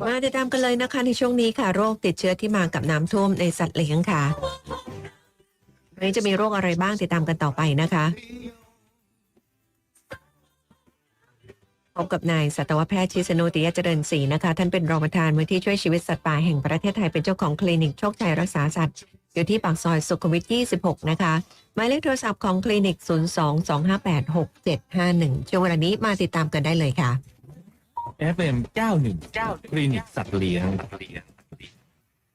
มาติดตามกันเลยนะคะในช่วงนี้ค่ะ โรคติดเชื้อที่มากับน้ำท่วมในสัตว์เลี้ยงค่ะวันนี้จะมีโรคอะไรบ้างติดตามกันต่อไปนะคะพบกับนายสัตวแพทย์ชิสโนติยเจริญศรีนะคะ ท่านเป็นรองประธานมูลที่ช่วยชีวิตสัตว์ป่าแห่งประเทศไทยเป็นเจ้าของคลินิกโชคชัยรักษาสัตว์ อยู่ที่ปากซอยสุขุมวิท 26 นะคะหมายเลขโทรศัพท์ของคลินิก 022586751ช่วงเวลานี้มาติดตามกันได้เลยค่ะ FM 919คลินิกสัตว์เลี้ยง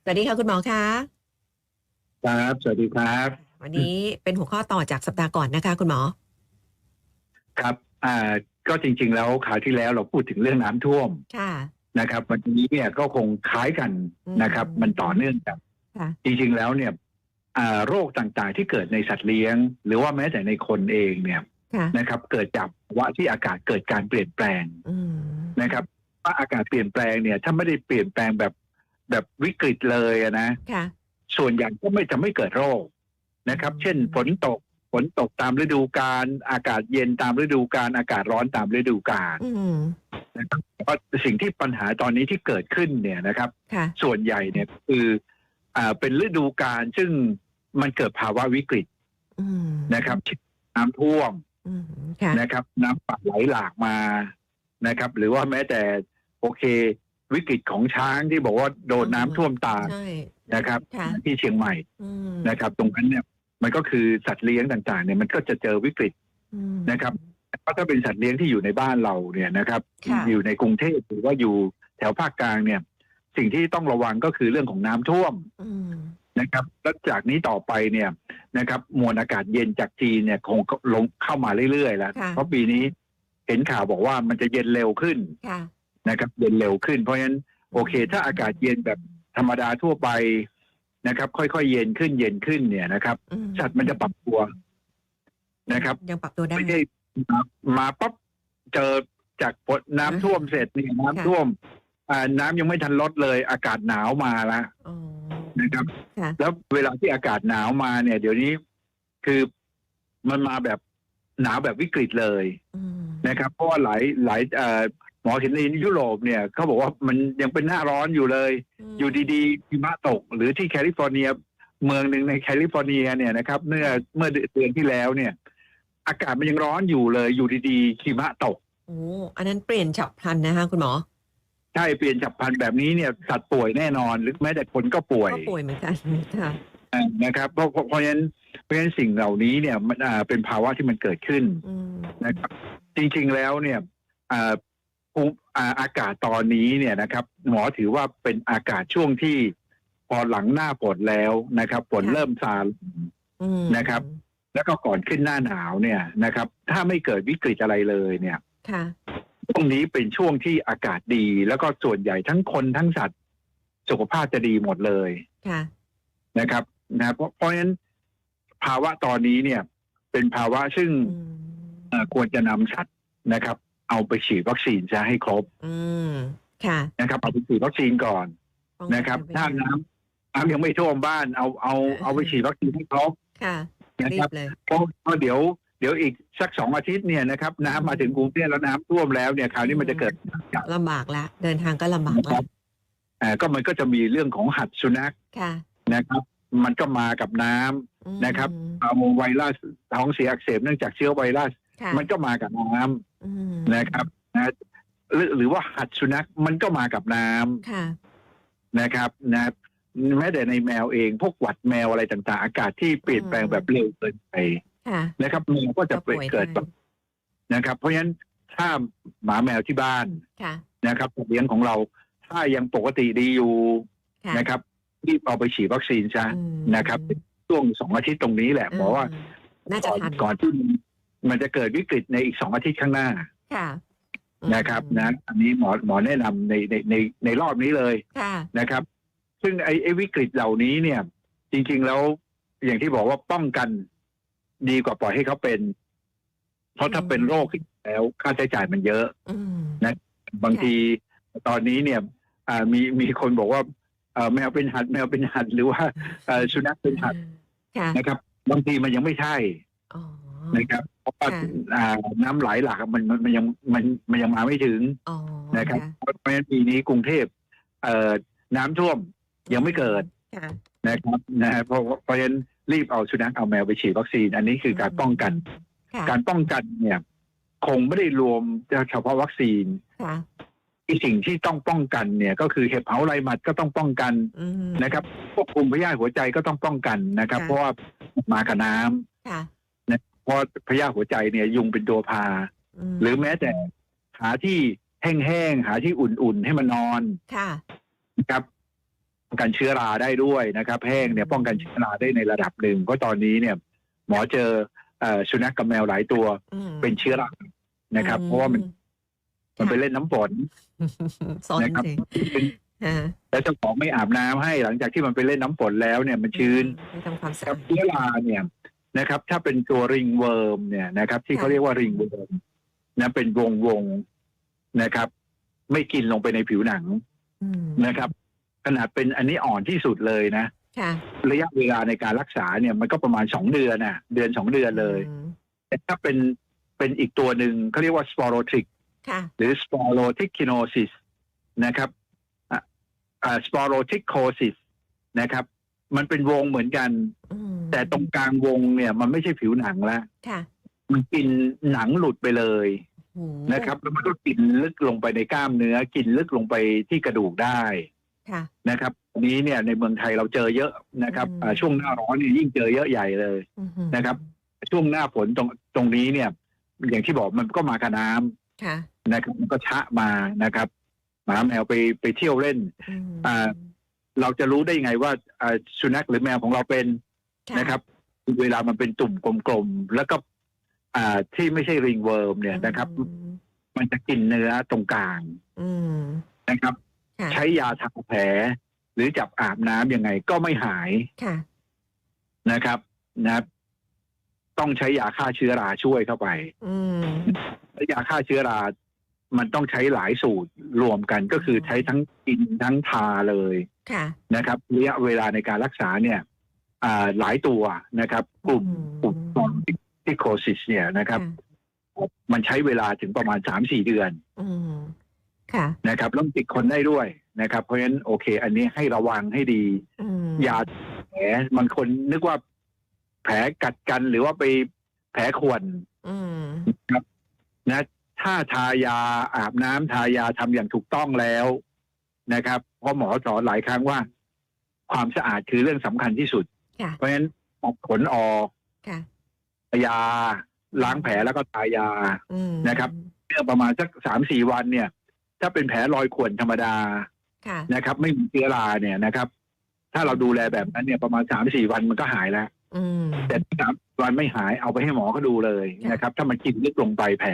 สวัสดีค่ะคุณหมอคะครับ สวัสดีครับ วันนี้เป็นหัวข้อต่อจากสัปดาห์ก่อนนะคะ คุณหมอ ครับ อ่า ก็จริง ๆ แล้วคราวที่แล้วเราพูดถึงเรื่องน้ำท่วมค่ะนะครับ วันนี้เนี่ยก็คงคล้ายกันนะครับอืมมันต่อเนื่องกันค่ะจริง ๆ แล้วเนี่ยอ่าโรคต่างๆที่เกิดในสัตว์เลี้ยง หรือว่าแม้แต่ในคนเองเนี่ยค่ะนะครับ เกิดจากภาวะที่อากาศเกิดการเปลี่ยนแปลงอืม นะครับว่าอากาศเปลี่ยนแปลงเนี่ยถ้าไม่ได้เปลี่ยนแปลงแบบแบบวิกฤตเลยอะนะค่ะ ส่วนใหญ่ก็ไม่จะไม่เกิดโรคนะครับอืมเช่นฝนตกฝนตกตามฤดูกาลอากาศเย็นตามฤดูกาลอากาศร้อนตามฤดูกาลอืมนะครับเพราะสิ่งที่ปัญหาตอนนี้ที่เกิดขึ้นเนี่ยนะครับค่ะส่วนใหญ่เนี่ยคืออ่าเป็นฤดูกาลซึ่งมันเกิดภาวะวิกฤตอืมนะครับเช่นน้ำท่วมอืมค่ะนะครับ น้ำป่าไหลหลากมา นะครับ หรือว่าแม้แต่โอเค วิกฤตของช้างที่บอกว่าโดนน้ำท่วมตายใช่นะครับ ค่ะที่เชียงใหม่อืมนะครับ ตรงนั้นเนี่ยมันก็คือสัตว์เลี้ยงต่างๆเนี่ยมันก็จะเจอวิกฤต อืม นะครับ เพราะถ้าเป็นสัตว์เลี้ยงที่อยู่ในบ้านเราเนี่ยนะครับ ค่ะ อยู่ในกรุงเทพหรือว่าอยู่แถวภาคกลางเนี่ย สิ่งที่ต้องระวังก็คือเรื่องของน้ำท่วมอืมนะครับ แล้วจากนี้ต่อไปเนี่ยนะครับ มวลอากาศเย็นจากจีนเนี่ยคงลงเข้ามาเรื่อยๆแล้ว ค่ะ เพราะปีนี้ เห็นข่าวบอกว่ามันจะเย็นเร็วขึ้นค่ะนะครับ เย็นเร็วขึ้น เพราะฉะนั้นโอเค ถ้าอากาศเย็นแบบธรรมดาทั่วไปนะครับ ค่อยๆเย็นขึ้นเย็นขึ้นเนี่ยนะครับอืมสัตว์มันจะปรับตัวนะครับ ยังปรับตัวได้ไม่ใช่มามาปั๊บเจอจากฝนน้ำท่วมเสร็จเนี่ยน้ำค่ะท่วมอ่าน้ำยังไม่ทันลดเลย อากาศหนาวมาแล้วอ๋อนะครับค่ะแล้วเวลาที่อากาศหนาวมาเนี่ย เดี๋ยวนี้คือมันมาแบบ หนาวแบบวิกฤตเลยอืมนะครับ เพราะว่าหลายหลายเอ่อหมอเห็นในยุโรปเนี่ยเขาบอกว่ามันยังเป็นหน้าร้อนอยู่เลยมอยู่ดีๆหิมะตก หรือที่แคลิฟอร์เนียเมืองหนึ่งในแคลิฟอร์เนียเนี่ยนะครับ เมื่อเมื่อเดือนที่แล้วเนี่ย อากาศมันยังร้อนอยู่เลย อยู่ดีๆหิมะตกโอ้อันนั้นเปลี่ยนฉับพลันนะคะคุณหมอใช่เปลี่ยนฉับพลันแบบนี้เนี่ยสัตว์ป่วยแน่นอนหรือแม้แต่คนก็ป่วยก็ป่วยเหมือนกันค่ะอ่า นะครับเพราะเพราะเพราะฉะนั้นเพราะฉะนั้นสิ่งเหล่านี้เนี่ยมันอ่าเป็นภาวะที่มันเกิดขึ้นอืมนะครับ จริงๆแล้วเนี่ยอ่าภูมิอ่าอากาศตอนนี้เนี่ยนะครับ หมอถือว่าเป็นอากาศช่วงที่พอหลังหน้าฝนแล้วนะครับฝนเริ่มซาลงอืมนะครับ แล้วก็ก่อนขึ้นหน้าหนาวเนี่ยนะครับ ถ้าไม่เกิดวิกฤตอะไรเลยเนี่ยค่ะช่วงนี้เป็นช่วงที่อากาศดี แล้วก็ส่วนใหญ่ทั้งคนทั้งสัตว์ สุขภาพจะดีหมดเลยค่ะนะครับ นะเพราะเพราะฉะนั้นภาวะตอนนี้เนี่ย เป็นภาวะซึ่งอืมเอ่อควรจะนำสัตว์นะครับ เอาไปฉีดวัคซีนจะให้ครบอืมค่ะนะครับเอาไปฉีดวัคซีนก่อนป้องกันะครับไว้ถ้าน้ำน้ำยังไม่ท่วมบ้านเอาเอาเอาไปฉีดวัคซีนให้ครบค่ะนะรีครับบเลยเพราะเพราะเดี๋ยวเดี๋ยวอีกสักสองอาทิตย์เนี่ยนะครับน้ำมาถึงกรุงเทพแล้วน้ำท่วมแล้วเนี่ยคราวนี้มันจะเกิดลำบากละเดินทางก็ลำบากนะคละรับอ่าก็มันก็จะมีเรื่องของหัดสุนัขค่ะนะครับ มันก็มากับน้ำอืมนะครับเอาไวรัสท้องเสียอักเสบเนื่องจากเชื้อไวรัสค่ะมันก็มากับน้ำอืมนะครับนะหรือหรือว่าหัดสุนัขมันก็มากับน้ำค่ะนะครับนะแม้แต่ในแมวเองพวกหวัดแมวอะไรต่างๆ อากาศที่เปลี่ยนแปลงแบบเร็วเกินไปค่ะนะครับแมวก็จะก็ป่วยเกิดได้นะครับ เพราะฉะนั้นถ้าหมาแมวที่บ้านค่ะนะครับสัตว์เลี้ยงของเราถ้ายังปกติดีอยู่ค่ะนะครับ รีบเอาไปฉีดวัคซีนซะอืมนะครับช่วงสองอาทิตย์ตรงนี้แหละบอกว่าอืมน่าจะก่อนทันก่อนที่มันจะเกิดวิกฤตในอีกสองอาทิตย์ข้างหน้าค่ะนะครับอืมนะอันนี้หมอหมอแนะนำในในในในรอบนี้เลยค่ะนะครับ ซึ่งไอ้ไอ้วิกฤตเหล่านี้เนี่ย จริง ๆแล้วอย่างที่บอกว่าป้องกันดีกว่าปล่อยให้เขาเป็น เพราะถ้าเป็นโรคขึ้นแล้วค่าใช้จ่ายมันเยอะอืมบางทีตอนนี้เนี่ยอ่ามีมีคนบอกว่าเอ่อ แมวเป็นหัดแมวเป็นหัดหรือว่าเอ่อสุนัขเป็นหัดค่ะนะครับ บางทีมันยังไม่ใช่อ๋อนะครับราะว่าค่ะอ่าน้ำไหลหลากมันมันมันยังมันมันยังมาไม่ถึงอ๋อนะครับเพราะฉะนั้นปีนี้กรุงเทพเอ่อน้ำท่วมยังไม่เกิดค่ะนะครับนะฮะเพราะเพราะฉะนั้นรีบเอาสุนัขเอาแมวไปฉีดวัคซีน อันนี้คือการป้องกันค่ะการป้องกันเนี่ย คงไม่ได้รวมเฉพาะวัคซีนค่ะที่ สิ่งที่ต้องป้องกันเนี่ยก็คือเห็บเผาไรหมัดก็ต้องป้องกันอืมนะครับควบคุมพยาธิหัวใจก็ต้องป้องกันนะครับค่ะเพราะว่ามากับน้ำค่ะเพราะพยาธิหัวใจเนี่ย ยุงเป็นตัวพามหรือแม้แต่หาที่แห้งๆหาที่อุ่นๆให้มันนอนค่ะนะครับป้องกันเชื้อราได้ด้วยนะครับ แห้งเนี่ยป้องกันเชื้อราได้ในระดับหนึ่งเพราะตอนนี้เนี่ย หมอเจอเอ่อสุนัขกับแมวหลายตัวอืมเป็นเชื้อรานะครับ เพราะว่ามันมันไปเล่นน้ำฝน สอนนะครับสิอ่าแล้วเจ้าของไม่อาบน้ำให้หลังจากที่มันไปเล่นน้ำฝนแล้วเนี่ยมันชื้นไม่ทำความสะครัอาบด เชื้อราเนี่ยนะครับ ถ้าเป็นตัวริงเวิร์มเนี่ยนะครับ ที่ค่ะ เขาเรียกว่าริงเวิร์มนะเป็นวงวงๆนะครับ ไม่กินลงไปในผิวหนังอืมนะครับ ขนาดเป็นอันนี้อ่อนที่สุดเลยนะ ค่ะระยะเวลาในการรักษาเนี่ยมันก็ประมาณสองเดือนน่ะ เดือนสองเดือนเลย อืมแต่ถ้าเป็นเป็นอีกตัวหนึ่งเขาเรียกว่าสปอโรทริกค่ะ หรือสปอโรทิกคิโนซิสนะครับสปอโรทิกโคซิสนะครับ มันเป็นวงเหมือนกันอืมแต่ตรงกลางวงเนี่ย มันไม่ใช่ผิวหนังแล้วค่ะมันกินหนังหลุดไปเลยโอ้นะครับแล้วมันก็กินลึกลงไปในกล้ามเนื้อ กินลึกลงไปที่กระดูกได้ค่ะนะครับอันนี้เนี่ยในเมืองไทยเราเจอเยอะนะครับอืมอ่าช่วงหน้าร้อนเนี่ยยิ่งเจอเยอะใหญ่เลยอืมนะครับ ช่วงหน้าฝนตรงตรงนี้เนี่ย อย่างที่บอกมันก็มากับน้ำค่ะ นะครับมันก็ชะมานะครับหมาแมวไปไปเที่ยวเล่นอืมอ่าเราจะรู้ได้ยังไงว่าอ่าสุนัขหรือแมวของเราเป็นนะครับ เวลามันเป็นตุ่มกลมๆแล้วก็อ่าที่ไม่ใช่ริงเวิร์มเนี่ยนะครับอืมมันจะกินเนื้อตรงกลางอืมนะครับค่ะใช้ยาทาแผล หรือจับอาบน้ำยังไงก็ไม่หายค่ะนะครับนะครับต้องใช้ยาฆ่าเชื้อราช่วยเข้าไปอืมและยาฆ่าเชื้อรา มันต้องใช้หลายสูตรรวมกันก็คือใช้ทั้งกินทั้งทาเลยค่ะ นะครับระยะเวลาในการรักษาเนี่ยอ่าหลายตัวนะครับ กลุ่มอืมกลุ่มตอนที่โคซิสเนี่ยนะครับ มันใช้เวลาถึงประมาณสามสี่เดือนอืมค่ะนะครับแล้วมันติดคนได้ด้วยนะครับ เพราะฉะนั้นโอเค อันนี้ให้ระวังให้ดีอืมยาแผลมันคนนึกว่าแผลกัดกันหรือว่าไปแผลข่วนอืมนะ ถ้าทายาอาบน้ำทายาทำอย่างถูกต้องแล้วนะครับเพราะหมอสอนหลายครั้งว่า ความสะอาดคือเรื่องสำคัญที่สุดค่ะเพราะฉะนั้นตัดขนออกค่ะยาล้างแผลแล้วก็ทายาอืมนะครับเมื่อประมาณสักสามสี่วันเนี่ย ถ้าเป็นแผลรอยข่วนธรรมดาค่ะนะครับ ไม่มีเชื้อราเนี่ยนะครับ ถ้าเราดูแลแบบนั้นเนี่ยประมาณสามสี่วันมันก็หายแล้ว อืมแต่ถ้าสามวันไม่หายเอาไปให้หมอเขาดูเลยนะครับ ถ้ามันกินลึกลงไปแผล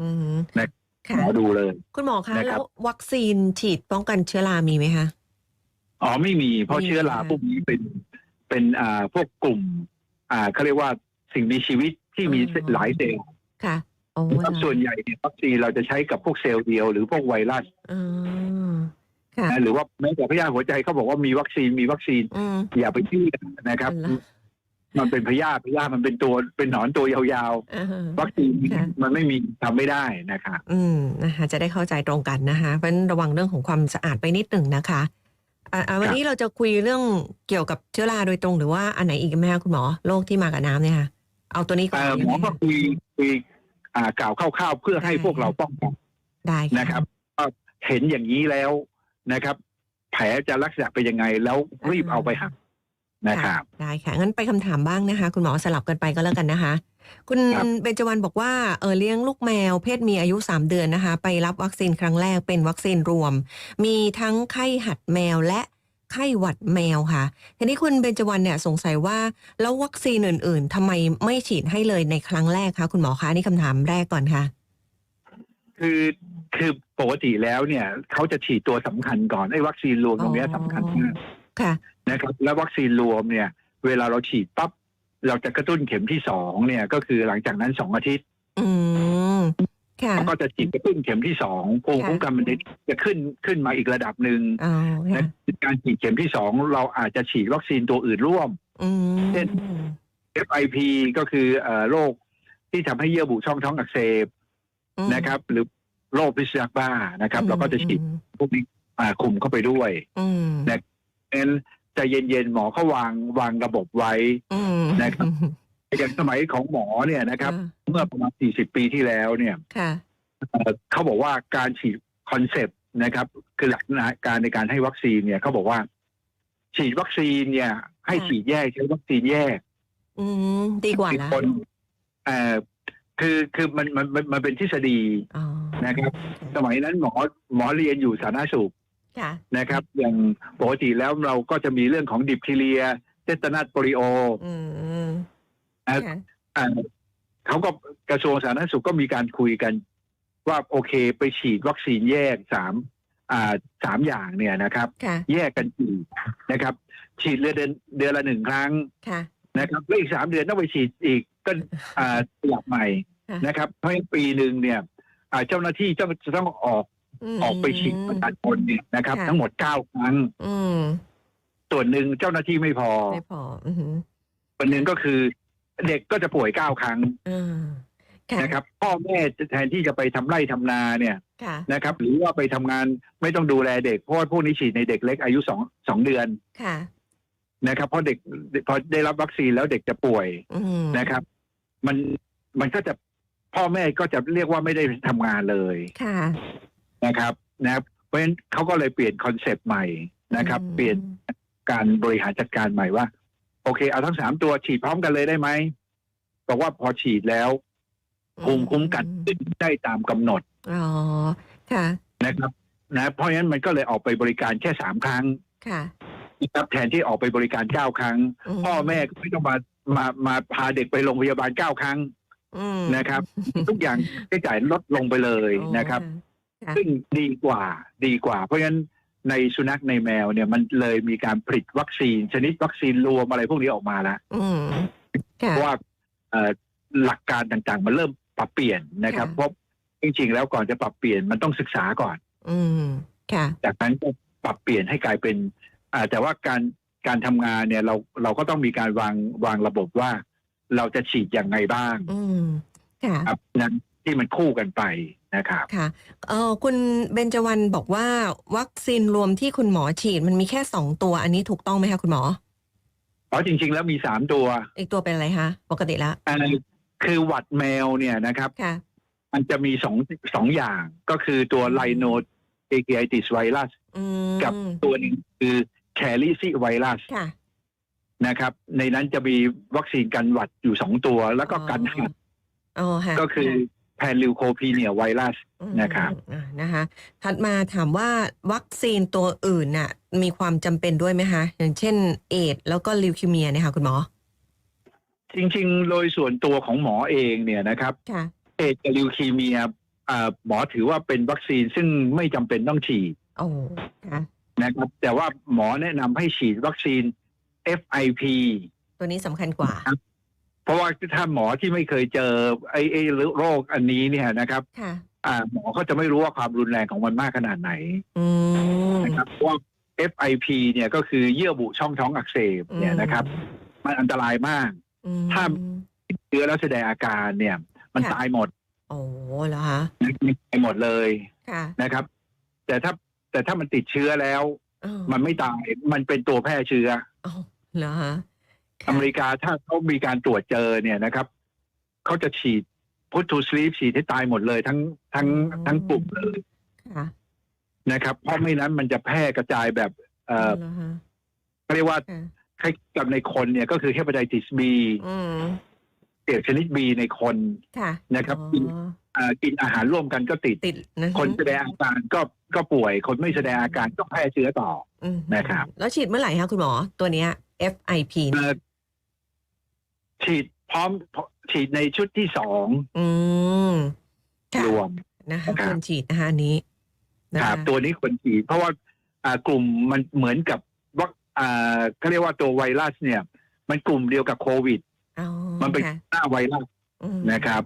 อืมนะค่ะหมอดูเลย คุณหมอคะนะครัแล้บววัคซีนฉีดป้องกันเชื้อรามีไหมคะ อ๋อไม่มี เพราะไม่มีเชื้อราค่ะ พวกนี้เป็นเป็นอ่าพวกกลุ่ม อ่าเขาเรียกว่าสิ่งมีชีวิตที่มีอ๋อหลายเซลล์ ค่ะโอ้ครับส่วนใหญ่เนี่ยวัคซีนเราจะใช้กับพวกเซลล์เดียว หรือพวกไวรัสอืมค่ะนะหรือว่าแม้แต่พยาธิหัวใจเขาบอกว่ามีวัคซีนมีวัคซีนอืม อย่าไปเชื่อนะครับอันละ มันเป็นพยาธิพยาธิมันเป็นตัวเป็นหนอนตัวยาวอ่าๆวัคซีนค่ะมันไม่มีทำไม่ได้นะครับอืมนะคะจะได้เข้าใจตรงกันนะคะเพราะฉะนั้นระวังเรื่องของความสะอาดไปนิดหนึ่งนะคะอ่าอ่าวันนี้เราจะคุยเรื่องเกี่ยวกับเชื้อราโดยตรงหรือว่าอันไหนอีกไหมคะคุณหมอโรคที่มากับน้ำเนี่ยค่ะเอาตัวนี้ก่อนเอ่อหมอก็คุยคุยอ่ากล่าวคร่าวๆเพื่อให้พวกเราป้องกันได้ค่ะนะครับก็เห็นอย่างนี้แล้วนะครับ แผลจะลักษณะเป็นยังไงแล้วรีบเอาไปหัก นะครับได้ค่ะ งั้นไปคำถามบ้างนะคะ คุณหมอสลับกันไปก็แล้วกันนะคะ คุณครับเบญจวรรณบอกว่าเออเลี้ยงลูกแมว เพศเมียอายุ 3 เดือนนะคะ ไปรับวัคซีนครั้งแรกเป็นวัคซีนรวม มีทั้งไข้หัดแมวและไข้หวัดแมวค่ะ ทีนี้คุณเบญจวรรณเนี่ยสงสัยว่า แล้ววัคซีนอื่น ๆทำไมไม่ฉีดให้เลยในครั้งแรกคะคุณหมอคะนี่คำถามแรกก่อนค่ะ คือคือปกติแล้วเนี่ยเขาจะฉีดตัวสำคัญก่อนไอ้วัคซีนรวมตรงเนี้ยอ๋อสำคัญมากค่ะ นะครับแล้ววัคซีนรวมเนี่ยเวลาเราฉีดปั๊บเราจะกระตุ้นเข็มที่สองเนี่ย ก็คือหลังจากนั้นสองอาทิตย์อืมค่ะเราก็จะฉีดกระตุ้นเข็มที่สองภูมิค่ะคุ้มกันมันจะขึ้นขึ้นมาอีกระดับหนึ่งอ๋อค่ะและการฉีดเข็มที่สองเราอาจจะฉีดวัคซีนตัวอื่นร่วม อืมเช่น FIP ก็คือเอ่อโรคที่ทำให้เยื่อบุช่องท้องอักเสบอืมนะครับ หรือโรคพิษสุนัขบ้านะครับ เราก็จะฉีดอืมพวกนี้อ่าคุมเข้าไปด้วย อืม นะ เพราะฉะนั้น ใจเย็นๆหมอเขาวางวางระบบไว้อืมนะครับอย่างสมัยของหมอเนี่ยนะครับอ่าเมื่อประมาณ 40 ปีที่แล้วเนี่ยค่ะเอ่อเขาบอกว่าการฉีดคอนเซปต์นะครับ คือหลักการในการให้วัคซีนเนี่ยเขาบอกว่า ฉีดวัคซีนเนี่ย ให้ค่ะฉีดแยกใช้วัคซีนแยก อืมดีกว่ามีละคนเอ่อคือคือมันมันมันมันเป็นทฤษฎีอ๋อนะครับ สมัยนั้นหมอหมอเรียนอยู่สาธารณสุขค่ะ นะครับ อย่างปกติแล้วเราก็จะมีเรื่องของดิปทีเรียเตตานัสโปลิโออืมอะค่ะอ่าเขาก็กระทรวงสาธารณสุขก็มีการคุยกัน ว่าโอเคไปฉีดวัคซีนแยกสามอ่าสามอย่างเนี่ยนะครับค่ะแยกกันฉีดนะครับ ฉีดเดือนเดือนละหนึ่งครั้งค่ะนะครับแล้วอีกสามเดือนต้องไปฉีดอีกก็อ่าหลับใหม่ค่ะนะครับเพราะฉะนั้นปีหนึ่งเนี่ยอ่าเจ้าหน้าที่จะจะต้องออกม ออกไปฉีดประชาชนเนี่ยนะครับ ค่ะ ทั้งหมดเก้าครั้ง อืมส่วนหนึ่งเจ้าหน้าที่ไม่พอ ไม่พออืมส่วนหนึ่งก็คือ เด็กก็จะป่วยเก้าครั้งอ่าค่ะนะครับ พ่อแม่แทนที่จะไปทำไร่ทำนาเนี่ยค่ะนะครับ หรือว่าไปทำงานไม่ต้องดูแลเด็กเพราะว่าพวกนี้ฉีดในเด็กเล็กอายุสองสองเดือนค่ะ นะครับเพราะเด็กพอได้รับวัคซีนแล้วเด็กจะป่วยอืมนะครับ มันมันก็จะพ่อแม่ก็จะเรียกว่าไม่ได้ทำงานเลย ค่ะ นะครับนะครับเพราะฉะนั้นเขาก็เลยเปลี่ยนคอนเซปต์ใหม่นะครับอืมเปลี่ยนการบริหารจัดการใหม่ว่า โอเค เอาทั้งสามตัวฉีดพร้อมกันเลยได้ไหมบอกว่าพอฉีดแล้วภูมิคุ้มกันขึ้นได้ตามกำหนดอ๋อค่ะนะครับ นะ เพราะฉะนั้นมันก็เลยออกไปบริการแค่สามครั้ง ค่ะนะครับแทนที่ออกไปบริการเก้าครั้ง พ่อแม่ก็ไม่ต้องมามามาพาเด็กไปโรงพยาบาลเก้าครั้งอืมนะครับ ทุกอย่างค่าใช้จ่ายลดลงไปเลยนะครับค่ะ ซึ่งดีกว่าดีกว่า เพราะฉะนั้นในสุนัขในแมวเนี่ยมันเลยมีการผลิตวัคซีน ชนิดวัคซีนรวมอะไรพวกนี้ออกมาแล้วอืมค่ะเพราะว่าเอ่อหลักการต่างๆ มันเริ่มปรับเปลี่ยนนะครับค่ะเพราะจริงๆแล้วก่อนจะปรับเปลี่ยนมันต้องศึกษาก่อน อืมค่ะจากนั้นก็ปรับเปลี่ยนให้กลายเป็นอ่าแต่ว่าการการทำงานเนี่ยเราเราก็ต้องมีการวางวางระบบว่า เราจะฉีดอย่างไงบ้าง อืมค่ะครับนั้นที่มันคู่กันไป นะครับค่ะเออคุณเบญจวรรณบอกว่าวัคซีนรวมที่คุณหมอฉีดมันมีแค่สองตัว อันนี้ถูกต้องไหมคะคุณหมอเพราะจริง ๆ แล้วมีสามตัว อีกตัวเป็นอะไรคะปกติแล้วอันคือหวัดแมวเนี่ยนะครับค่ะ มันจะมีสองสองอย่างก็คือตัวไลโนเอเกไอติสไวรัสอืมกับตัวหนึงคือแคลิซิไวรัสค่ะ นะครับ ในนั้นจะมีวัคซีนกันหวัดอยู่สองตัว แล้วก็กันหัด อ๋อค่ะก็คือแพ นลิวโคพีเนียไวรัสอืมนะครับอ่านะคะถัดมาถามว่าวัคซีนตัวอื่นน่ะมีความจำเป็นด้วยไหมคะ อย่างเช่นเอดส์แล้วก็ลิวคิเมียเนี่ยค่ะคุณหมอ จริงๆ โดยส่วนตัวของหมอเองเนี่ยนะครับค่ะเอดส์กับลิวคีเมียอ่าหมอถือว่าเป็นวัคซีนซึ่งไม่จำเป็นต้องฉีดโอ้ค่ะนะครับแต่ว่าหมอแนะนำให้ฉีดวัคซีน FIP ตัวนี้สำคัญกว่า เพราะว่าถ้าหมอที่ไม่เคยเจอไอ้ไอ้โรคอันนี้เนี่ยนะครับค่ะ อ่าหมอก็จะไม่รู้ว่าความรุนแรงของมันมากขนาดไหนอืมนะครับเพราะว่า FIP เนี่ยก็คือเยื่อบุช่องท้องอักเสบเนี่ยนะครับ มันอันตรายมาก อืมถ้าเชื้อแล้วแสดงอาการเนี่ย มันค่ะตายหมดโอ้เหรอคะตายหมดเลยค่ะนะครับ แต่ถ้าแต่ถ้ามันติดเชื้อแล้ว อ้าวมันไม่ตายมันเป็นตัวแพร่เชื้อ อ้าวเหรอคะค่ะ อเมริกาถ้าเขามีการตรวจเจอเนี่ยนะครับเขาจะฉีดพุท to sleep ฉีดให้ตายหมดเลย ทั้งทั้งทั้งกลุ่มเลยค่ะนะครับ เพราะไม่นั้นมันจะแพร่กระจายแบบ เอ่อเหรอคะเขาเรียกว่าค่ะคล้ายกับในคนเนี่ยก็คือเฮปาไตติสบีอืมเปียกชนิดบีในคนค่ะนะครับอ๋อกินอ่ากินอาหารร่วมกันก็ติดติดนะคนแสดงอาการก็ก็ป่วย คนไม่แสดงอาการก็แพร่เชื้อต่ออืมนะครับ แล้วฉีดเมื่อไหร่คะคุณหมอตัวเนี้ย FIP เอ่อ ฉีดพร้อมฉีดในชุดที่สองอืมค่ะรวมนะคะครับควรฉีดนะคะอันนี้นะคคะรับตัวนี้ควรฉีด เพราะว่าอ่ากลุ่มมันเหมือนกับว่าอ่าเขาเรียกว่าตัวไวรัสเนี่ย มันกลุ่มเดียวกับโควิดอ๋อมันเป็นค่ะหน้าไวรัสอืมนะครับ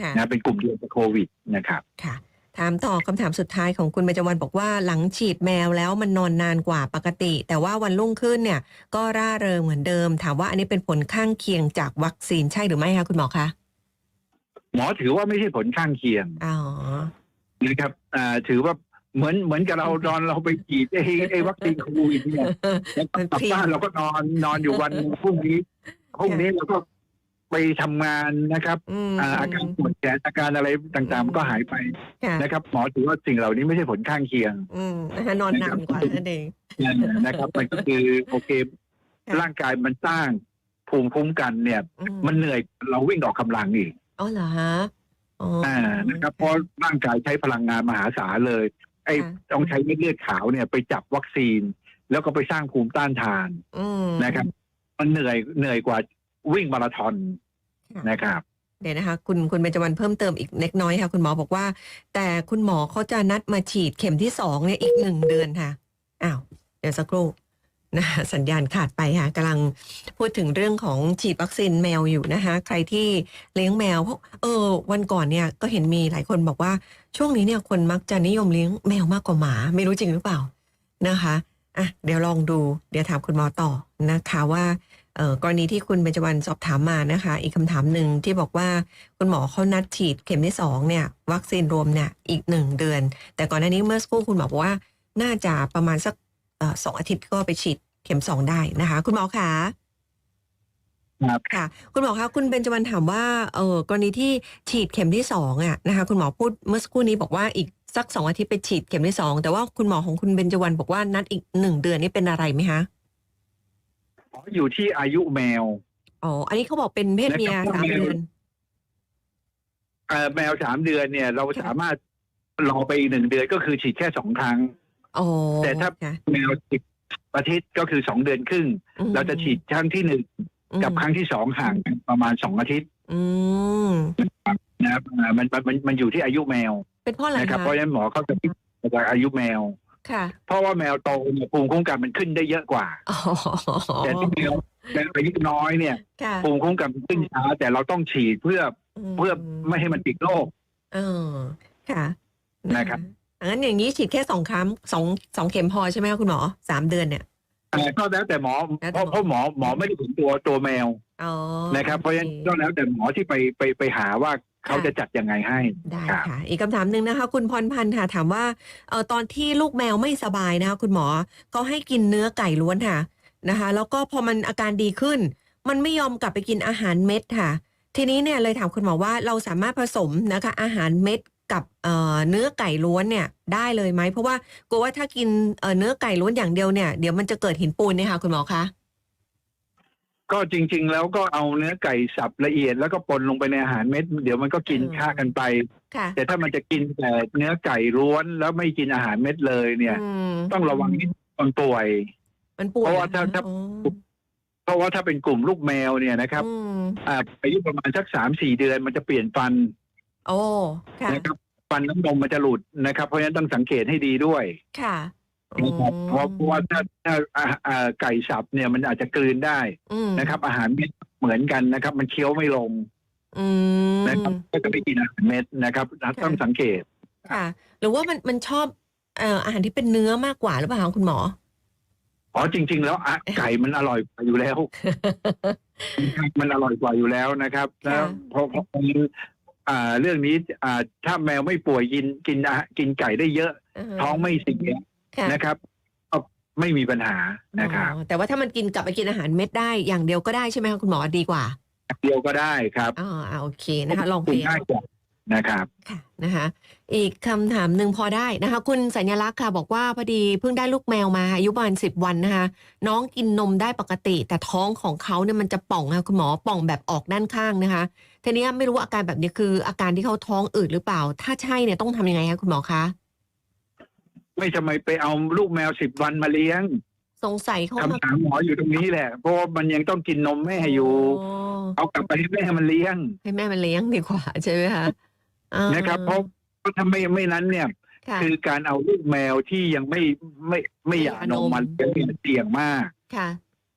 ค่ะนะเป็นกลุ่มเดียวกับโควิดนะครับค่ะ ถามต่อคำถามสุดท้ายของคุณเบญจวรรณบอกว่าหลังฉีดแมวแล้วมันนอนนานกว่าปกติ แต่ว่าวันรุ่งขึ้นเนี่ยก็ร่าเริงเหมือนเดิม ถามว่าอันนี้เป็นผลข้างเคียงจากวัคซีนใช่หรือไม่คะคุณหมอคะหมอถือว่าไม่ใช่ผลข้างเคียงอ๋อนะครับอ่าถือว่าเหมือนเหมือนกับเราตอนเราไปฉีดไอ้ไอ้วัคซีนโควิดเนี่ยแล้วกมันลับเพลียบ้านเราก็นอนนอนอยู่วันหนึ่งพรุ่งนี้พรุ่งนี้เราก็ ไปทำงานนะครับอืมอ่าอาการปวดแขนอาการอะไรต่างๆมันก็หายไปค่ะนะครับหมอถือว่าสิ่งเหล่านี้ไม่ใช่ผลข้างเคียงอืมนะคะนอนนานกว่านั่นเองนะครับมันก็คือโอเคค่ะร่างกายมันสร้างภูมิคุ้มกันเนี่ยอืมมันเหนื่อยเราวิ่งออกกำลังอีกอ๋อเหรอฮะอ๋อออ่านะครับเพราะร่างกายใช้พลังงานมหาศาลเลย ไอ้ค่ะต้องใช้เม็ดเลือดขาวเนี่ยไปจับวัคซีน แล้วก็ไปสร้างภูมิต้านทานอืมนะครับ มันเหนื่อยเหนื่อยกว่า วิ่งมาราธอนค่ะนะครับเดี๋ยวนะคะคุณคุณเบญจวรรณเพิ่มเติมอีกเล็กน้อยค่ะคุณหมอบอกว่า แต่คุณหมอเขาจะนัดมาฉีดเข็มที่สองเนี่ยอีกหนึ่งเดือนค่ะอ้าวเดี๋ยวสักครู่นะคะสัญญาณขาดไปค่ะกำลังพูดถึงเรื่องของฉีดวัคซีนแมวอยู่นะคะ ใครที่เลี้ยงแมวเพราะเออ วันก่อนเนี่ยก็เห็นมีหลายคนบอกว่าช่วงนี้เนี่ยคนมักจะนิยมเลี้ยงแมวมากกว่าหมา ไม่รู้จริงหรือเปล่านะคะอะเดี๋ยวลองดู เดี๋ยวถามคุณหมอต่อนะคะว่าเอ่อ กรณีที่คุณเบญจวรรณสอบถามมานะคะ อีกคำถามหนึ่งที่บอกว่าคุณหมอเขานัดฉีดเข็มที่สองเนี่ยวัคซีนรวมเนี่ยอีกหนึ่งเดือน แต่ก่อนหน้านี้เมื่อสักครู่คุณหมอบอกว่าน่าจะประมาณสักเอ่อสองอาทิตย์ก็ไปฉีดเข็มสองได้นะคะ คุณหมอคะครับค่ะ คุณหมอคะคุณเบญจวรรณถามว่าเออกรณีที่ฉีดเข็มที่สองอะนะคะ คุณหมอพูดเมื่อสักครู่นี้บอกว่าอีกสักสองอาทิตย์ไปฉีดเข็มที่สองแต่ว่าคุณหมอของคุณเบญจวรรณบอกว่านัดอีกหนึ่งเดือนนี่เป็นอะไรไหมคะ อยู่ที่อายุแมว อ๋อ อันนี้เขาบอกเป็นเพศเมียนะครับสามเดือนเอ่อแมวสามเดือนเนี่ย เราสามารถรอไปอีกหนึ่งเดือนก็คือฉีดแค่สองครั้งอ๋อแต่ถ้าค่ะแมวสิบอาทิตย์ก็คือสองเดือนครึ่งอืมเราจะฉีดครั้งที่หนึ่งกับครั้งที่สองห่างกันประมาณสองอาทิตย์อืมนะครับอ่ามันมันมันมันอยู่ที่อายุแมวเป็นเพราะอะไรนะครับคะเพราะฉะนั้นหมอเขาจะพิจารณาอายุแมว ค่ะ เพราะว่าแมวโตเนี่ยภูมิคุ้มกันมันขึ้นได้เยอะกว่า อ๋อ แต่ที่แมวแมวอายุน้อยเนี่ย ค่ะภูมิคุ้มกันมันขึ้นช้าแต่เราต้องฉีดเพื่อเพื่อไม่ให้มันติดโรค เออค่ะนะครับ งั้นอย่างนี้ฉีดแค่สองครั้งสองสองเข็มพอใช่ไหมคะคุณหมอสามเดือนเนี่ย แต่ก็แล้วแต่หมอแล้วแต่เพราะหมอเพราะหมอหมอไม่ได้ถึงตัวตัวแมวอ๋อนะครับ เพราะฉะนั้นโอก็แล้วแต่หมอที่ไปไปไปหาว่า เขาจะจัดยังไงให้ได้ครับค่ะ อีกคำถามหนึ่งนะคะ คุณพรพันธ์ค่ะ ถามว่าเออตอนที่ลูกแมวไม่สบายนะคะคุณหมอเขาให้กินเนื้อไก่ล้วนค่ะนะคะ แล้วก็พอมันอาการดีขึ้น มันไม่ยอมกลับไปกินอาหารเม็ดค่ะ ทีนี้เนี่ยเลยถามคุณหมอว่าเราสามารถผสมนะคะ อาหารเม็ดกับเอ่อเนื้อไก่ล้วนเนี่ยได้เลยไหมเพราะว่ากลัวว่าถ้ากินเอ่อเนื้อไก่ล้วนอย่างเดียวเนี่ยเดี๋ยวมันจะเกิดหินปูนเนี่ยค่ะคุณหมอคะ ก็จริง ๆ แล้วก็เอาเนื้อไก่สับละเอียดแล้วก็ปนลงไปในอาหารเม็ด เดี๋ยวมันก็กินอืมค่ากันไป ค่ะ แต่ถ้ามันจะกินแต่เนื้อไก่ล้วนแล้วไม่กินอาหารเม็ดเลยเนี่ย อืมต้องระวังนิดคนป่วย มันป่วยเพราะว่าถ้าหอถ้าอ๋อเพราะว่าถ้าเป็นกลุ่มลูกแมวเนี่ยนะครับอืมอ่าอายุประมาณสักสามสี่เดือนมันจะเปลี่ยนฟันโอ้ค่ะนะครับฟันน้ำนมมันจะหลุดนะครับ เพราะฉะนั้นต้องสังเกตให้ดีด้วย ค่ะ นะครับเพราะเพราะว่าถ้าถ้าอ่าอ่าไก่สับเนี่ยมันอาจจะกลืนได้อืมนะครับ อาหารเม็ดเหมือนกันนะครับ มันเคี้ยวไม่ลงอืมนะครับก็จะไม่กินอาหารเม็ดนะครับต้องสังเกตค่ะ หรือว่ามันมันชอบเอ่ออาหารที่เป็นเนื้อมากกว่าหรือเปล่าคะคุณหมออ๋อจริง ๆ แล้วอะไก่มันอร่อยกว่าอยู่แล้ว มันอร่อยกว่าอยู่แล้วนะครับค่ะแล้วเพราะเพราะอ่าเรื่องนี้อ่าถ้าแมวไม่ป่วยกินกินอาหารกินไก่ได้เยอะ ท้องไม่เสียค่ะ นะครับก็ไม่มีปัญหานะครับอ๋อแต่ว่าถ้ามันกินกลับไปกินอาหารเม็ดได้อย่างเดียวก็ได้ใช่ไหมคะคุณหมอดีกว่าเดียวก็ได้ครับอ๋ออ่าโอเคนะคะ ลองคุเปณลี่ยนง่ายกว่านะครับค่ะนะคะ อีกคำถามหนึ่งพอได้นะคะ คุณสัญลักษณ์ค่ะ บอกว่าพอดีเพิ่งได้ลูกแมวมาอายุประมาณสิบวันนะคะ น้องกินนมได้ปกติ แต่ท้องของเขาเนี่ยมันจะป่องค่ะคุณหมอป่องแบบออกด้านข้างนะคะทีนี้ไม่รู้ว่าอาการแบบนี้คืออาการที่เขาท้องอืดหรือเปล่า ถ้าใช่เนี่ยต้องทำยังไงคะคุณหมอคะ ไม่ทำไมไปเอาลูกแมวสิบวันมาเลี้ยงสงสัยเขาคำถามหมออยู่ตรงนี้แหละ เพราะว่ามันยังต้องกินนมแม่อยู่ เอากลับไปให้แม่มันเลี้ยง ให้แม่มันเลี้ยงดีกว่าใช่ไหมคะอ่านะครับเพราะเพราะถ้าไม่ไม่นั้นเนี่ยค่ะคือการเอาลูกแมวที่ยังไม่ไม่ไม่หย่านมมันเลี้ยงเนี่ยเสี่ยงมาก ค่ะ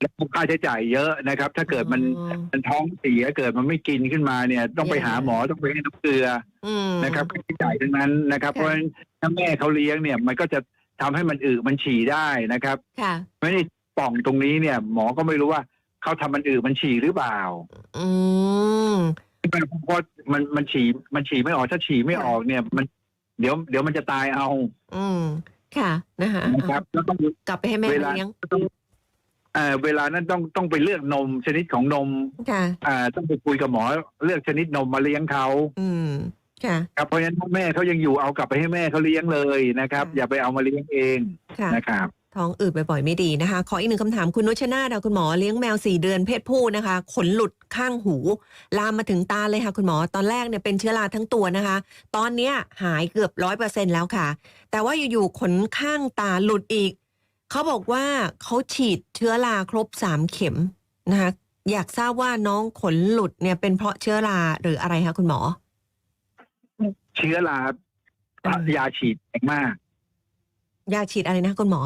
แล้วค่าใช้จ่ายเยอะนะครับ ถ้าเกิดมันอ๋อมันท้องเสียเกิดมันไม่กินขึ้นมาเนี่ย ต้องไปหาหมอต้องไปให้น้ำเกลืออืม นะครับค่าใช้จ่ายทั้งนั้นนะครับ ค่ะ เพราะฉะนั้นถ้าแม่เขาเลี้ยงเนี่ย มันก็จะทำให้มันอึมันฉี่ได้นะครับค่ะ ไม่ได้ป่องตรงนี้เนี่ย หมอก็ไม่รู้ว่าเขาทำมันอึมันฉี่หรือเปล่า อืมเพราะมันมันฉี่มันฉี่ไม่ออกถ้าฉี่ไม่ออกเนี่ย มันเดี๋ยวเดี๋ยวมันจะตายเอาอืม ค่ะนะคะนะครับ แล้วต้องกลับไปให้แม่เวลา เลี้ยง ต้อง เอ่อเวลานั้นต้องต้องไปเลือกนมชนิดของนมค่ะอ่าต้องไปคุยกับหมอเลือกชนิดนมมาเลี้ยงเขาอืมค่ะครับเพราะฉะนั้นถ้าแม่เขายังอยู่เอากลับไปให้แม่เขาเลี้ยงเลยนะครับค่ะอย่าไปเอามาเลี้ยงเองค่ะนะครับท้องอืดบ่อยๆไม่ดีนะคะ ขออีกหนึ่งคำถามคุณนุชนาดคุณหมอเลี้ยงแมวสี่เดือนเพศผู้นะคะ ขนหลุดข้างหู ลามมาถึงตาเลยค่ะ คุณหมอตอนแรกเนี่ยเป็นเชื้อราทั้งตัวนะคะ ตอนเนี้ยหายเกือบร้อยเปอร์เซ็นแล้วค่ะ แต่ว่าอยู่ๆขนข้างตาหลุดอีก เขาบอกว่าเขาฉีดเชื้อราครบสามเข็มนะคะอยากทราบว่าน้องขนหลุดเนี่ยเป็นเพราะเชื้อราหรืออะไรคะคุณหมอ เชื้อราอืมยาฉีดแพงมาก ยาฉีดอะไรนะคุณหมอ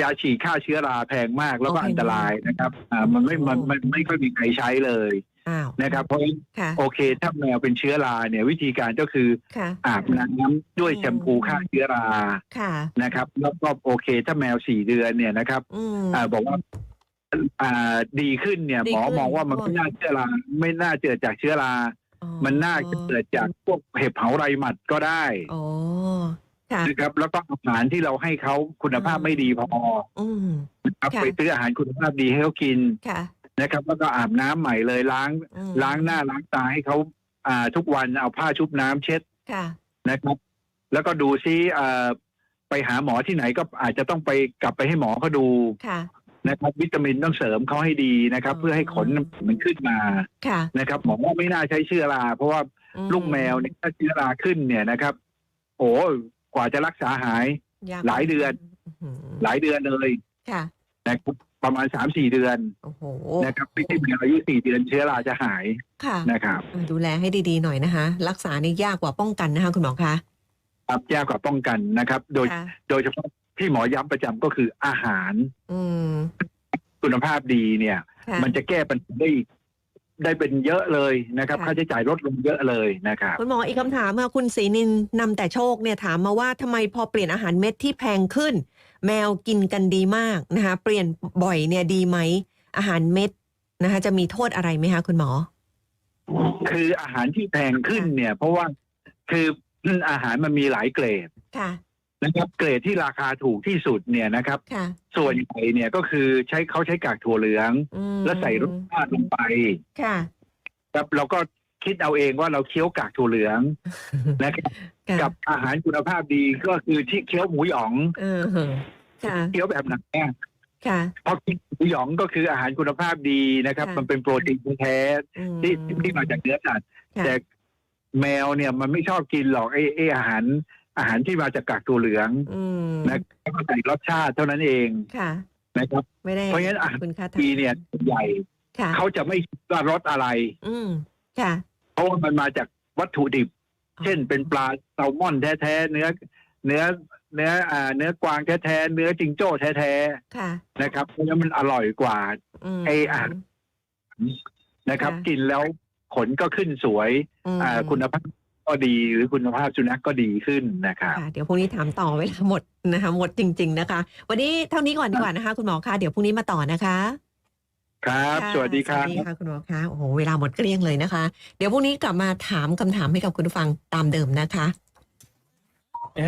ยาฉีดฆ่าเชื้อราแพงมากแล้วก็โอเคอันตรายนะครับ อ่า มันไม่มันมันไม่ค่อยมีใครใช้เลยอ้าว นะครับเพราะฉะนั้นค่ะโอเคถ้าแมวเป็นเชื้อราเนี่ยวิธีการก็คือค่ะอาบน้ำด้วยอืมแชมพูฆ่าเชื้อราค่ะนะครับ แล้วก็โอเค ถ้าแมวสี่เดือนเนี่ยนะครับอืมอ่าบอกว่าอ่าดีขึ้นเนี่ยดีหมอขึ้นมองว่ามันไม่น่าเชื้อราไม่น่าเกิดจากเชื้อราอ๋อมันน่าจะเกิดจากพวกเห็บเผาไรหมัดก็ได้โอ้ค่ะนะครับแล้วก็อาหารที่เราให้เขาคุณภาพไม่ดีพออืมนะครับค่ะไปซื้ออาหารคุณภาพดีให้เขากินค่ะ นะครับ แล้วก็อาบน้ำใหม่เลยล้างอืมล้างหน้าล้างตาให้เขาอ่าทุกวันเอาผ้าชุบน้ำเช็ดค่ะนะครับ แล้วก็ดูซิอ่าไปหาหมอที่ไหนก็อาจจะต้องไปกลับไปให้หมอเขาดูค่ะนะครับวิตามินต้องเสริมเขาให้ดีนะครับอ๋อเพื่อให้ขนมันขึ้นมาค่ะนะครับหมอว่าไม่น่าใช้เชื้อรา เพราะว่าอืลูกแมวเนี่ยถ้าเชื้อราขึ้นเนี่ยนะครับโอ้กว่าจะรักษาหายกหลายเดือนอืมหลายเดือนเลยค่ะนะครับ ประมาณสามสี่เดือนโอ้โหนะครับไม่ใช่แมวอายุสี่เดือนเชื้อราจะหายค่ะนะครับอ่าดูแลให้ดีๆหน่อยนะคะ รักษานี่ยากกว่าป้องกันนะคะ คุณหมอคะครับยากกว่าป้องกันนะครับ โดยค่ะโดยเฉพาะที่หมอย้ำประจำก็คืออาหาร อืมคุณภาพดีเนี่ยค่ะมันจะแก้ปัญหาได้ได้เป็นเยอะเลยนะครับ ค่ะค่าใช้จ่ายลดลงเยอะเลยนะครับคุณหมออีกคำถามค่ะคุณศรีนินนำแต่โชคเนี่ยถามมาว่าทำไมพอเปลี่ยนอาหารเม็ดที่แพงขึ้น แมวกินกันดีมากนะคะเปลี่ยนบ่อยเนี่ยดีไหม อาหารเม็ดนะคะ จะมีโทษอะไรไหมคะคุณหมอ คืออาหารที่แพงขึ้นเนี่ย เพราะว่าคืออาหารมันมีหลายเกรดค่ะนะครับเกรดที่ราคาถูกที่สุดเนี่ยนะครับค่ะส่วนใหญ่เนี่ยก็คือใช้เขาใช้กากถั่วเหลืองอืมแล้วใส่รสชาติลงไป ค่ะครับเราก็ คิดเอาเองว่าเราเคี้ยวกากถั่วเหลืองนะครับค่ะกับอาหารคุณภาพดีก็คือที่เคี้ยวหมูหยองเออค่ะเคี้ยวแบบไหนเนี่ยค่ะเพราะกินหมูหยองก็คืออาหารคุณภาพดีนะครับค่ะมันเป็นโปรตีนแท้อืมที่ที่มาจากเนื้อสัตว์ค่ะแต่แมวเนี่ยมันไม่ชอบกินหรอกไอ้ไอ้อาหารอาหารที่มาจากกากถั่วเหลืองอืมนะแล้วก็ใส่รสชาติเท่านั้นเองค่ะนะครับไม่ได้เพราะฉะนั้นอาหารคุณค่าทางดีเนี่ยส่วนใหญ่ค่ะเขาจะไม่คิดว่ารสอะไร อืมค่ะ เพราะว่ามันมาจากวัตถุดิบ เช่นเป็นปลาแซลมอนแท้ๆเนื้อ เนื้อเนื้ออ่าเนื้อกวางแท้ๆเนื้อจิงโจ้แท้ค่ะๆนะครับเพราะฉะนั้นมันอร่อยกว่ามไอ้อาหารนะครับค่ะกินแล้วขนก็ขึ้นสวยอืมอ่า คุณภาพก็ดีหรือคุณภาพสุนัขก็ดีขึ้นนะครับค่ะเดี๋ยวพรุ่งนี้ถามต่อเวลาหมดนะคะ หมดจริง ๆ นะคะ วันนี้เท่านี้ก่อนดีกว่านะคะ คุณหมอคะเดี๋ยวพรุ่งนี้มาต่อนะคะ ครับค่ะสวัสดีครับ สวัสดีค่ะคุณหมอคะโอ้โหเวลาหมดเกลี้ยงเลยนะคะ เดี๋ยวพรุ่งนี้กลับมาถามคำถามให้กับคุณผู้ฟังตามเดิมนะคะ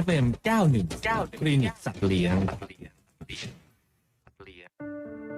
FM 91 9คลินิกสัตว์เลี้ยง